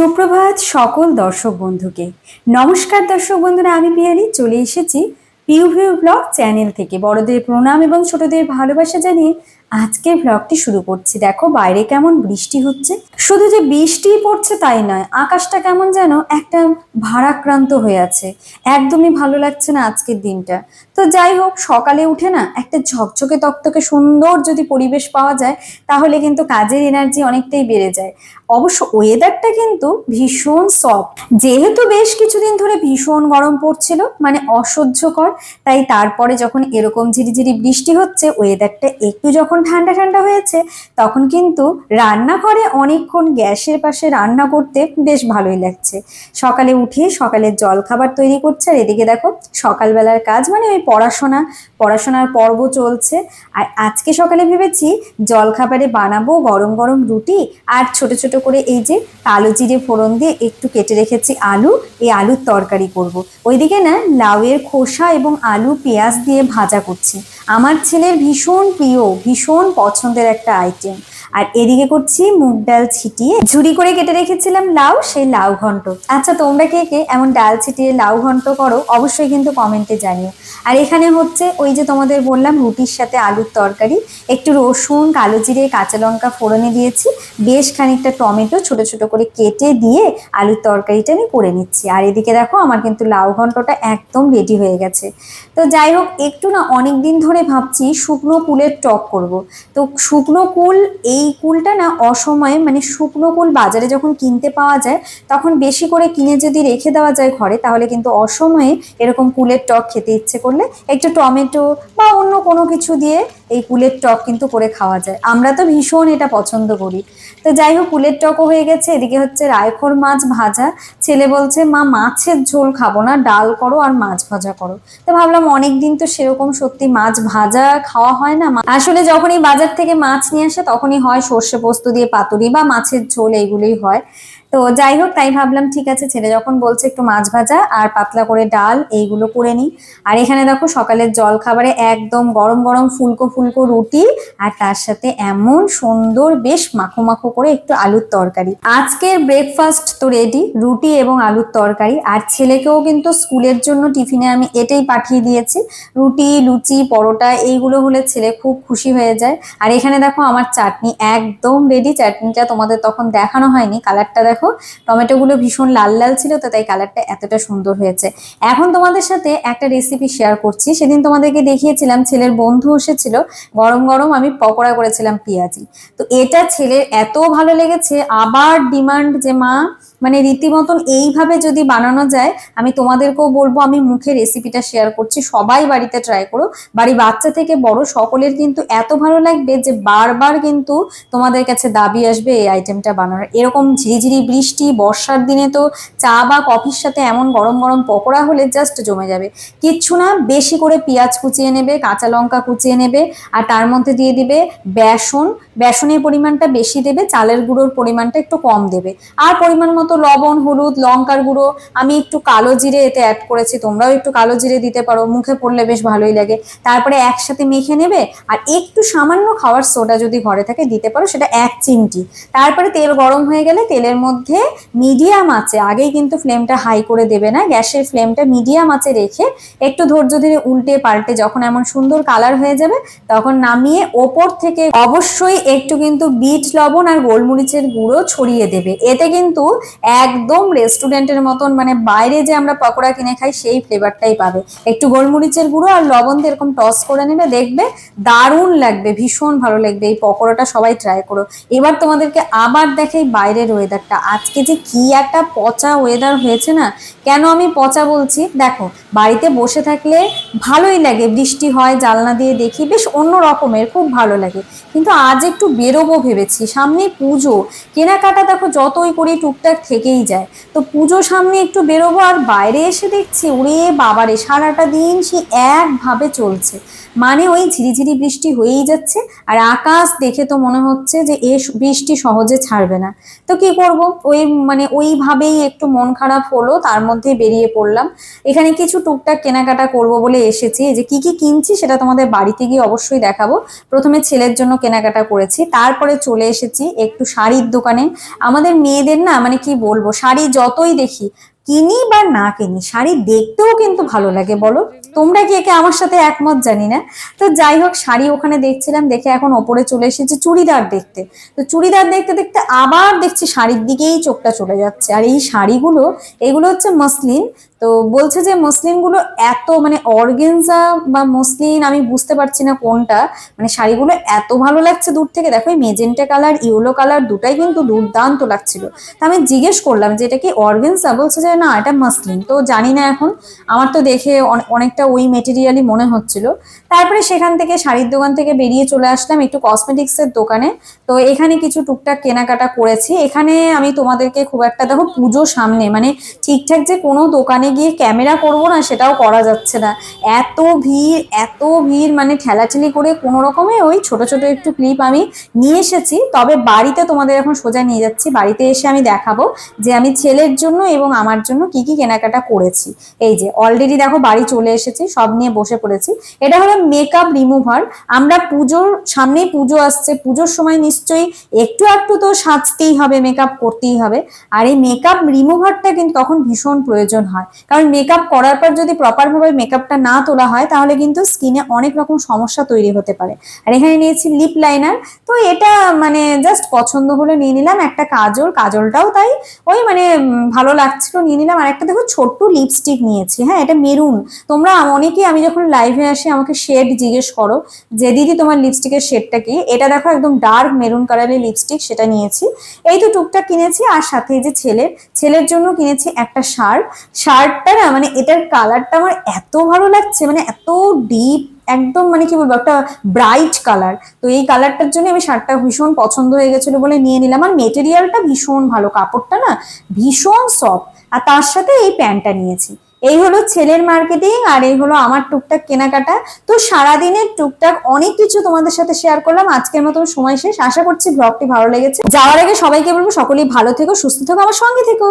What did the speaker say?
সুপ্রভাত সকল দর্শক বন্ধুকে। নমস্কার দর্শক বন্ধুরা, আমি পিয়ালি। চলে এসেছি পিউভিউ ব্লগ চ্যানেল থেকে। বড়দের প্রণাম এবং ছোটদের ভালোবাসা জানিয়ে আজকের ব্লগটি শুরু করছি। দেখো বাইরে কেমন বৃষ্টি হচ্ছে। শুধু যে বৃষ্টিই পড়ছে তাই নয়, আকাশটা কেমন যেন একটা ভারাক্রান্ত হয়ে আছে। একদমই ভালো লাগছে না আজকের দিনটা। তো যাই হোক, সকালে উঠে না একটা ঝকঝকে তকতকে সুন্দর যদি পরিবেশ পাওয়া যায়, তাহলে কিন্তু কাজের এনার্জি অনেকটাই বেড়ে যায়। অবশ্য ওয়েদারটা কিন্তু ভীষণ সফট যেহেতু বেশ কিছুদিন ধরে ভীষণ গরম পড়ছিল মানে অসহ্যকর, তাই তারপরে যখন এরকম ঝিরিঝিরি বৃষ্টি হচ্ছে ওয়েদারটা একটু যখন ঠান্ডা ঠান্ডা হয়েছে, তখন কিন্তু রান্নাঘরে অনেকক্ষণ গ্যাসের পাশে রান্না করতে বেশ ভালোই লাগছে। সকালে উঠে সকালের জল খাবার তৈরি করছে, আর এদিকে দেখো সকালবেলার কাজ মানে ওই পড়াশোনা পড়াশোনার পর্ব চলছে। আর আজকে সকালে ভেবেছি জলখাবারে বানাবো গরম গরম রুটি আর ছোট ছোট করে এই যে কালো জিরে ফোড়ন দিয়ে একটু কেটে রেখেছি আলু, এই আলুর তরকারি করব। ওইদিকে না লাউয়ের খোসা এবং আলু পেঁয়াজ দিয়ে ভাজা করছি। আমার ছেলের ভীষণ প্রিয়, ভীষণ পছন্দের একটা আইটেম আর এদিকে করছি মুগ ডাল ছিটিয়ে। ঝুড়ি করে কেটে রেখেছিলাম লাউ, সেই লাউ ঘন্ট। আচ্ছা তোমরা কে কে এমন ডাল ছিটিয়ে লাউ ঘন্ট করো, অবশ্যই কিন্তু কমেন্টে জানিও। আর এখানে হচ্ছে ওই যে তোমাদের বললাম, রুটির সাথে আলুর তরকারি। একটু রসুন, কালো জিরে, কাঁচা লঙ্কা ফোড়নে দিয়েছি। বেশ খানিকটা টমেটো ছোট ছোট করে কেটে দিয়ে আলুর তরকারিটা আমি করে নিচ্ছি। আর এদিকে দেখো, আমার কিন্তু লাউ ঘন্টটা একদম রেডি হয়ে গেছে। তো যাই হোক, একটু না অনেক দিন ধরে ভাবছি শুকনো কুলের টক করব। তো শুকনো কুল এই কুলটা না অসময়ে মানে শুকনো কুল বাজারে যখন কিনতে পাওয়া যায়, তখন বেশি করে কিনে যদি রেখে দেওয়া যায় ঘরে, তাহলে কিন্তু অসময়ে এরকম কুলের টক খেতে ইচ্ছে করলে একটু টমেটো বা অন্য কোনো কিছু দিয়ে এই কুলের টক কিন্তু করে খাওয়া যায়। আমরা তো ভীষণ এটা পছন্দ করি। তো যাই হোক কুলের টকও হয়ে গেছে। এদিকে হচ্ছে রায়খোর মাছ ভাজা। ছেলে বলছে, মা, মাছের ঝোল খাব না, ডাল করো আর মাছ ভাজা করো। তো ভাবলাম অনেক দিন তো সেরকম সত্যি মাছ ভাজা খাওয়া হয় না। আসলে যখনই বাজার থেকে মাছ নিয়ে আসে, তখনই হয় সর্ষে পোস্ত দিয়ে পাতুরি বা মাছের ঝোল এইগুলোই হয়। তো যাই হোক, তাই ভাবলাম, ঠিক আছে, ছেলে যখন বলছে একটু মাছ ভাজা আর পাতলা করে ডাল, এইগুলো করে নিই। আর এখানে দেখো, সকালের জল খাবারে একদম গরম গরম ফুলকো ফুলকো রুটি আর তার সাথে এমন সুন্দর বেশ মাখো মাখো করে একটু আলুর তরকারি। আজকের ব্রেকফাস্ট তো রেডি রুটি এবং আলুর তরকারি। আর ছেলেকেও কিন্তু স্কুলের জন্য টিফিনে আমি এটাই পাঠিয়ে দিয়েছি। রুটি, লুচি, পরোটা, এইগুলো হলে ছেলে খুব খুশি হয়ে যায়। আর এখানে দেখো, আমার চাটনি একদম রেডি চাটনিটা তোমাদের তখন দেখানো হয়নি কালারটা দেখো। টমেটোগুলো ভীষণ লাল লাল ছিল তো, তাই কালারটা এতটা সুন্দর হয়েছে। এখন তোমাদের সাথে একটা রেসিপি শেয়ার করছি। সেদিন তোমাদেরকে দেখিয়েছিলাম, ছেলের বন্ধু এসেছিল, গরম গরম আমি পকোড়া করেছিলাম পেঁয়াজি। তো এটা ছেলের এত ভালো লেগেছে, আবার ডিমান্ড যে মা মানে রীতিমতন এইভাবে যদি বানানো যায়, আমি তোমাদেরকেও বলব, আমি মুখে রেসিপিটা শেয়ার করছি, সবাই বাড়িতে ট্রাই করো। বাড়ি বাচ্চা থেকে বড় সকলের কিন্তু এত ভালো লাগবে যে বারবার কিন্তু তোমাদের কাছে দাবি আসবে এই আইটেমটা বানানোর। এরকম ঝিরিঝিরি বৃষ্টি, বর্ষার দিনে তো চা বা কফির সাথে এমন গরম গরম পকোড়া হলে জাস্ট জমে যাবে। কিচ্ছু না, বেশি করে পেঁয়াজ কুচিয়ে নেবে, কাঁচা লঙ্কা কুচিয়ে নেবে, আর তার মধ্যে দিয়ে দিবে বেসন বেসনের পরিমাণটা বেশি দেবে, চালের গুঁড়োর পরিমাণটা একটু কম দেবে। আর পরিমাণ মতো লবণ, হলুদ, লঙ্কার গুঁড়ো, আমি একটু কালো জিরে এতে অ্যাড করেছি, তোমরাও একটু কালো জিরে দিতে পারো, মুখে পড়লে বেশ ভালোই লাগে। তারপরে একসাথে মেখে নেবে, আর একটু সামান্য খাওয়ার সোডা যদি ঘরে থাকে দিতে পারো, সেটা এক চিমটি। তারপরে তেল গরম হয়ে গেলে তেলের মধ্যে মিডিয়াম আঁচে, আগেই কিন্তু ফ্লেমটা হাই করে দেবে না, গ্যাসের ফ্লেমটা মিডিয়াম আঁচে রেখে একটু ধৈর্য ধরে উল্টে পাল্টে, যখন এমন সুন্দর কালার হয়ে যাবে, তখন নামিয়ে ওপর থেকে অবশ্যই একটু কিন্তু বিট, লবণ আর গোলমরিচের গুঁড়ো ছড়িয়ে দেবে। এতে কিন্তু একদম রেস্টুরেন্টের মতন মানে বাইরে যে আমরা পকোড়া কিনে খাই, সেই ফ্লেভারটাই পাবে। একটু গোলমরিচের গুঁড়ো আর লবণ দিয়ে এরকম টস করে নেবে দেখবে দারুণ লাগবে, ভীষণ ভালো লাগবে। এই পকোড়াটা সবাই ট্রাই করো। এবার তোমাদেরকে আবার দেখাই বাইরের ওয়েদারটা আজকে যে কি একটা পচা ওয়েদার হয়েছে না, কেন আমি পচা বলছি? দেখো, বাড়িতে বসে থাকলে ভালোই লাগে, বৃষ্টি হয়, জানলা দিয়ে দেখি, বেশ অন্য রকমের খুব ভালো লাগে। কিন্তু আজ একটু বেরোবো ভেবেছি। সামনে পুজো। কেনাকাটা দেখো যতই করি টুকটাক থেকেই যায়। তো পুজো সামনে একটু বেরোবো আর বাইরে এসে দেখছি, ওরে বাবারে, সারাটা দিন সে একভাবে চলছে। মানে ওই ঝিরিঝিরি বৃষ্টি হয়েই যাচ্ছে, আর আকাশ দেখে তো মনে হচ্ছে যে এ বৃষ্টি সহজে ছাড়বে না। তো কি করব? ওই মানে ওইভাবেই একটু মন খারাপ হলো, তার মধ্যে বেরিয়ে পড়লাম। এখানে কিছু টুকটাক কেনাকাটা করব বলে এসেছি। যে কি কি কিনছি সেটা তোমাদের বাড়িতে গিয়ে অবশ্যই দেখাবো। প্রথমে ছেলের জন্য কেনাকাটা করেছি, তারপরে চলে এসেছি একটু শাড়ির দোকানে। আমাদের মেয়েদের না মানে কি বলব, শাড়ি যতই দেখি কিনি বা না কিনি, শাড়ি দেখতেও কিন্তু ভালো লাগে বলো। তোমরা কি একে আমার সাথে একমত? জানি না। তো যাই হোক, শাড়ি ওখানে দেখছিলাম, দেখে এখন ওপরে চলে এসেছি চুড়িদার দেখতে। তো চুড়িদার দেখতে দেখতে আবার দেখছি শাড়ির দিকেই চোখটা চলে যাচ্ছে। আর এই শাড়িগুলো, এগুলো হচ্ছে মসলিন। তো বলছে যে মসলিনগুলো এত মানে অর্গেনজা বা মসলিন, আমি বুঝতে পারছি না কোনটা। মানে শাড়িগুলো এত ভালো লাগছে দূর থেকে। দেখো মেজেন্টা কালার, ইয়েলো কালার দুটাই কিন্তু দুর্দান্ত লাগছিল। তা আমি জিজ্ঞেস করলাম যে এটা কি অর্গেনজা? বলছে যে না, এটা মসলিন তো জানি না এখন। আমার তো দেখে অনে- অনেকটা ওই মেটেরিয়ালই মনে হচ্ছিল। তারপরে সেখান থেকে শাড়ির দোকান থেকে বেরিয়ে চলে আসলাম একটু কসমেটিক্সের দোকানে। তো এখানে কিছু টুকটাক কেনাকাটা করেছি। এখানে আমি তোমাদেরকে খুব একটা দেখো পুজো সামনে মানে ঠিকঠাক যে কোনো দোকানে গিয়ে ক্যামেরা করব না, সেটাও করা যাচ্ছে না। এত ভিড় এত ভিড় মানে ঠেলাঠেলি করে কোনো রকমে ওই ছোট ছোট একটু ক্লিপ আমি নিয়ে এসেছি। তবে বাড়িতে তোমাদের এখন সোজা নিয়ে যাচ্ছি। বাড়িতে এসে আমি দেখাবো যে আমি ছেলের জন্য এবং আমার জন্য কি কি কেনাকাটা করেছি। এই যে অলরেডি দেখো বাড়ি চলে এসেছি, সব নিয়ে বসে পড়েছি। এটা হলো মেকআপ রিমুভার আমরা পুজোর, সামনেই পুজো আসছে, পুজোর সময় নিশ্চয়ই একটু একটু তো সাজতেই হবে মেকআপ করতেই হবে। আর এই মেকআপ রিমুভারটা কিন্তু তখন ভীষণ প্রয়োজন হয়। কারণ মেকআপ করার পর যদি প্রপারভাবে মেকআপটা না তোলা হয়, তাহলে কিন্তু স্কিনে অনেক রকম সমস্যা তৈরি হতে পারে। আর এখানে নিয়েছি লিপ লাইনার তো এটা মানে জাস্ট পছন্দ হলে নিয়ে নিলাম। একটা কাজল, কাজলটাও তাই। ওই মানে ভালো লাগছিল নিয়ে নিলাম। আর একটা দেখো ছোট্ট লিপস্টিক নিয়েছি। হ্যাঁ এটা মেরুন তোমরা অনেকেই আমি যখন লাইভে আসি, আমাকে শেড জিজ্ঞেস করো যে, দিদি, তোমার লিপস্টিকের শেডটা কি? এটা দেখো একদম ডার্ক মেরুন কালারের লিপস্টিক সেটা নিয়েছি। এই তো টুকটাক কিনেছি। আর সাথে যে ছেলের ছেলের জন্য কিনেছি একটা শার্ট শার্টটা না মানে এটার কালারটা আমার এত ভালো লাগছে মানে এত ডিপ একদম মানে কি বলব, একটা ব্রাইট কালার তো এই কালারটার জন্য আমি শার্টটা ভীষণ পছন্দ হয়ে গেছিল বলে নিয়ে নিলাম। আর মেটেরিয়ালটা ভীষণ ভালো, কাপড়টা না ভীষণ সফট আর তার সাথে এই প্যান্টটা নিয়েছি। এই হলো ছেলের মার্কেটিং আর এই হলো আমার টুকটাক কেনাকাটা। তো সারাদিনের টুকটাক অনেক কিছু তোমাদের সাথে শেয়ার করলাম। আজকের মতন সময় শেষ। আশা করছি ব্লগটি ভালো লেগেছে। যাওয়ার আগে সবাইকে বলব, সকলেই ভালো থেকো, সুস্থ থেকো, আমার সঙ্গে থেকো।